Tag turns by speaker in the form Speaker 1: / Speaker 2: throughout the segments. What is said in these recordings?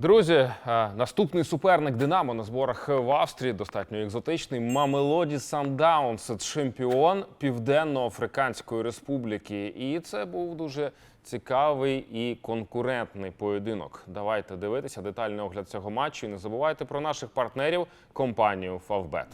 Speaker 1: Друзі, е, наступний суперник Динамо на зборах в Австрії достатньо екзотичний. Мамелоді Сандаунс, чемпіон Південно-Африканської Республіки. І це був дуже цікавий і конкурентний поєдинок. Давайте дивитися детальний огляд цього матчу. І не забувайте про наших партнерів компанію Favbet.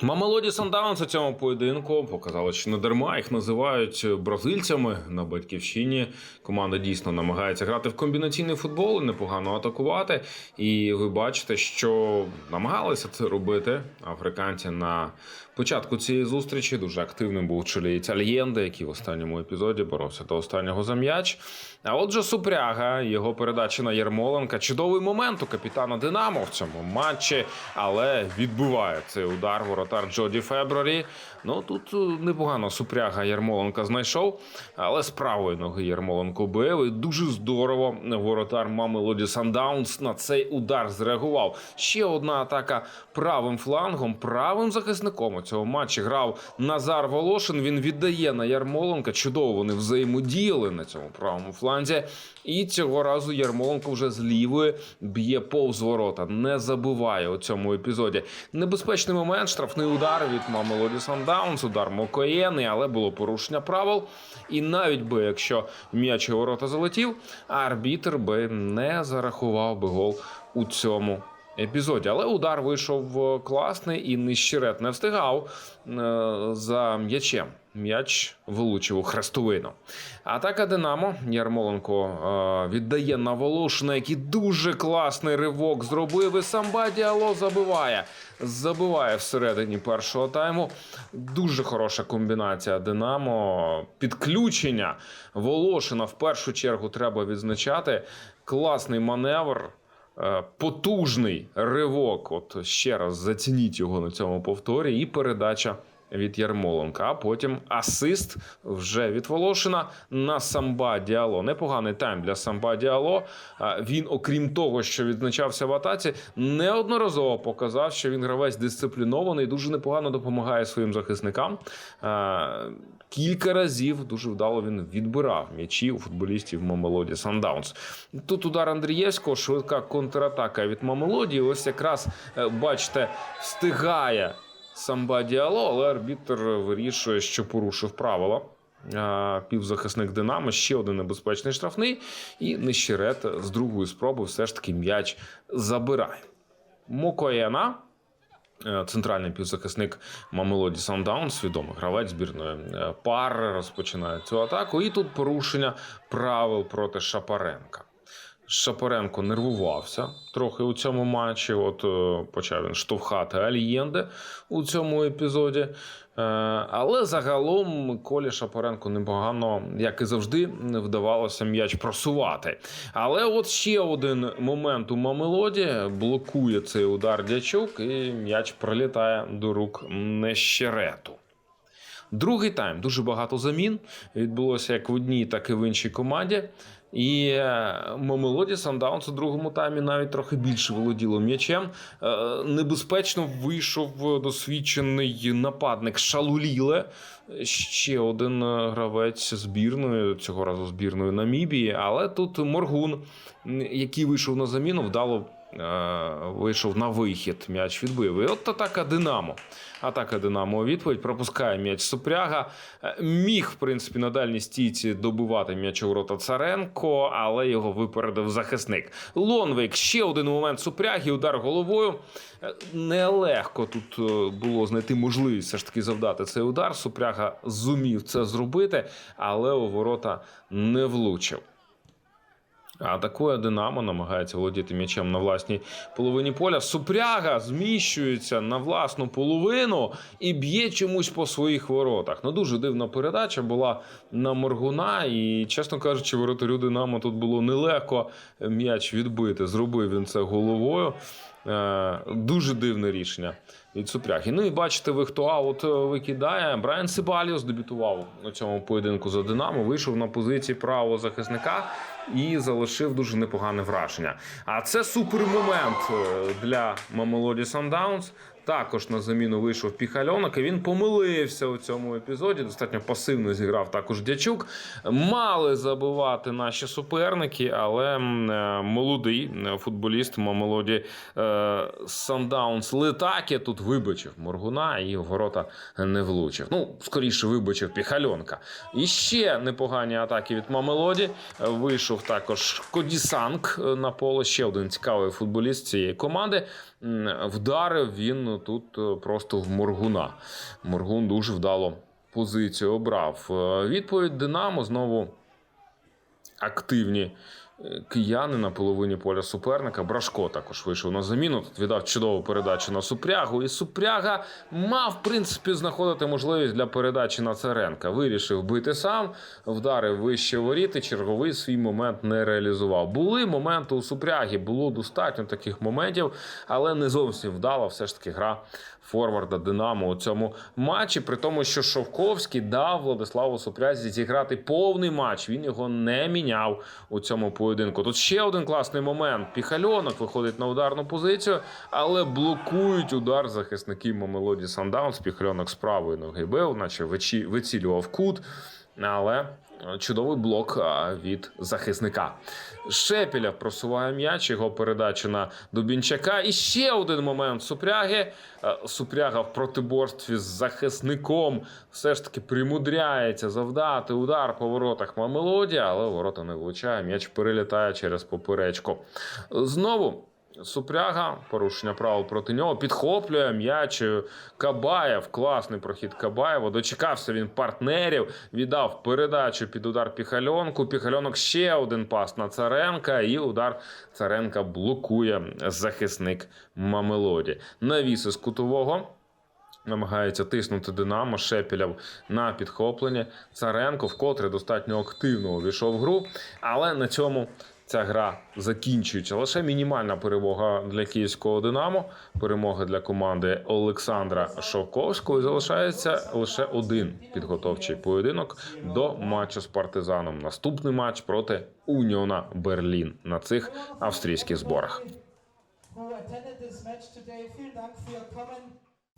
Speaker 1: Мамелоді Сандаунс у цьому поєдинку показали, що не дарма їх називають бразильцями на батьківщині. Команда дійсно намагається грати в комбінаційний футбол, непогано атакувати. І ви бачите, що намагалися це робити африканці на початку цієї зустрічі. Дуже активним був чолієць Альєнде, який в останньому епізоді боровся до останнього за м'яч. А отже, Супряга, його передача на Єрмоленка. Чудовий момент у капітана Динамо в цьому матчі, але відбиває цей удар воротар Джоді Феброрі. Ну тут е, непогано Супряга Єрмоленка знайшов, але з правої ноги Єрмоленко бив. І дуже здорово воротар Мамелоді Сандаунс на цей удар зреагував. Ще одна атака правим флангом, правим захисником у цьому матчі грав Назар Волошин. Він віддає на Ярмоленка. Чудово вони взаємодіяли на цьому правому фланзі. І цього разу Ярмоленко вже з лівої б'є повз ворота, не забуває у цьому епізоді. Небезпечний момент, штрафний удар від Мамелоді Сандаунс, удар Мокоєни, але було порушення правил. І навіть би, якщо м'яч у ворота залетів, арбітр би не зарахував би гол у цьому епізоді. Але удар вийшов е, класний і нищерет не встигав е, за м'ячем. М'яч вилучив у хрестовину. Атака Динамо Ярмоленко е, віддає на Волошина, який дуже класний ривок зробив. І самба Діало забиває. Забиває всередині першого тайму. Дуже хороша комбінація Динамо. Підключення Волошина в першу чергу треба відзначати. Класний маневр. Е, Потужний ривок. От ще раз зацініть його на цьому повторі, і передача від Ярмоленка. А потім асист вже від Волошина на самба Діало. Непоганий тайм для самба Діало. Він, окрім того, що відзначався в атаці, неодноразово показав, що він гравець дисциплінований, дуже непогано допомагає своїм захисникам. Кілька разів дуже вдало він відбирав м'ячі у футболістів Мамелоді Сандаунс. Тут удар Андрієвського, швидка контратака від Мамелоді. Ось якраз е, бачите, встигає самба Діало, але арбітр вирішує, що порушив правила. Півзахисник Динамо, ще один небезпечний штрафний, і Нищерет з другої спроби все ж таки м'яч забирає. Мокоєна, е, центральний півзахисник Мамелоді Сандаунс, відомий гравець збірної е, пар, розпочинає цю атаку. І тут порушення правил проти Шапаренка. Шапаренко нервувався трохи у цьому матчі. От е, почав він штовхати Альєнде у цьому епізоді. Е, але загалом Колі Шапаренко непогано, як і завжди, вдавалося м'яч просувати. Але от ще один момент у Мамелоді блокує цей удар дячук, і м'яч прилітає до рук Нещерету. Другий тайм дуже багато замін відбулося як в одній, так і в іншій команді. І е, Мамелоді Сандаунс у другому таймі навіть трохи більше володіло м'ячем. Е, Небезпечно вийшов досвідчений нападник Шалуліле. Ще один е, гравець збірної, цього разу збірної Намібії. Але тут Моргун, який вийшов на заміну, вдало вийшов на вихід. М'яч відбив. І от атака Динамо. Атака Динамо у відповідь пропускає м'яч Супряга. Е, Міг, в принципі, на дальній стійці добивати м'яч у ворота Царенко, але його випередив захисник. Лонвик ще один момент Супряги, удар головою. Е, Нелегко тут е, було знайти можливість все ж таки завдати цей удар. Супряга зумів це зробити, але у ворота не влучив. Атакує Динамо, намагається володіти м'ячем на власній половині поля. Супряга зміщується на власну половину і б'є чомусь по своїх воротах. Ну дуже дивна передача була на Моргуна, і, чесно кажучи, воротарю Динамо тут було нелегко м'яч відбити. Зробив він це головою. Е, Дуже дивне рішення від Супряги. Ну і бачите, ви хто аут викидає. Брайан Сибаліус дебютував у цьому поєдинку за Динамо. Вийшов на позиції правого захисника і залишив дуже непогане враження. А це супер момент для Мамелоді Сандаунс. Також на заміну вийшов Піхальонок, і він помилився у цьому епізоді. Достатньо пасивно зіграв також Дячук. Мали забивати наші суперники, але е, молодий е, футболіст Мамелоді е, Сандаунс Литакі тут вибачив Моргуна і в ворота не влучив. Ну, скоріше вибачив Піхальонка. І ще непогані атаки від Мамелоді. Вийшов також Кодісанг е, на поле. Ще один цікавий футболіст цієї команди. Вдарив він тут е, просто в Моргуна. Моргун дуже вдало позицію обрав. Е, Відповідь Динамо знову активні кияни на половині поля суперника. Брашко також вийшов на заміну. Тут віддав чудову передачу на Супрягу. І Супряга мав, в принципі, знаходити можливість для передачі на Царенка. Вирішив бити сам, вдарив вище воріт і черговий свій момент не реалізував. Були моменти у Супряги, було достатньо таких моментів, але не зовсім вдала все ж таки гра форварда Динамо у цьому матчі. При тому, що Шовковський дав Владиславу Супрязі зіграти повний матч. Він його не міняв у цьому поєдинку. Тут ще один класний момент. Піхальонок виходить на ударну позицію, але блокують удар захисників Мамелоді Сандаунс. Піхальонок з правої ноги бив, наче вичі- вицілював кут. Але е, чудовий блок від захисника. Шепіля просуває м'яч, його передача на Дубінчака. І ще один момент Супряги. Е, Супряга в протиборстві з захисником все ж таки примудряється завдати удар по воротах Мамелоді, але ворота не влучає. М'яч перелітає через поперечку. Знову. Супряга, порушення правил проти нього, підхоплює м'яч. Кабаєв, класний прохід Кабаєва. Дочекався він партнерів, віддав передачу під удар Піхальонку. Піхальонок ще один пас на Царенка, і удар Царенка блокує захисник Мамелоді. Навіс із кутового. Намагається тиснути Динамо, Шепіляв на підхоплення. Царенко вкотре достатньо активно увійшов в гру, але на цьому ця гра закінчується. Лише мінімальна перемога для київського Динамо, перемога для команди Олександра Шовковського. І залишається лише один підготовчий поєдинок до матчу з партизаном. Наступний матч проти Уніона Берлін на цих австрійських зборах.
Speaker 2: attended this match today. Vielen Dank für Ihr Kommen.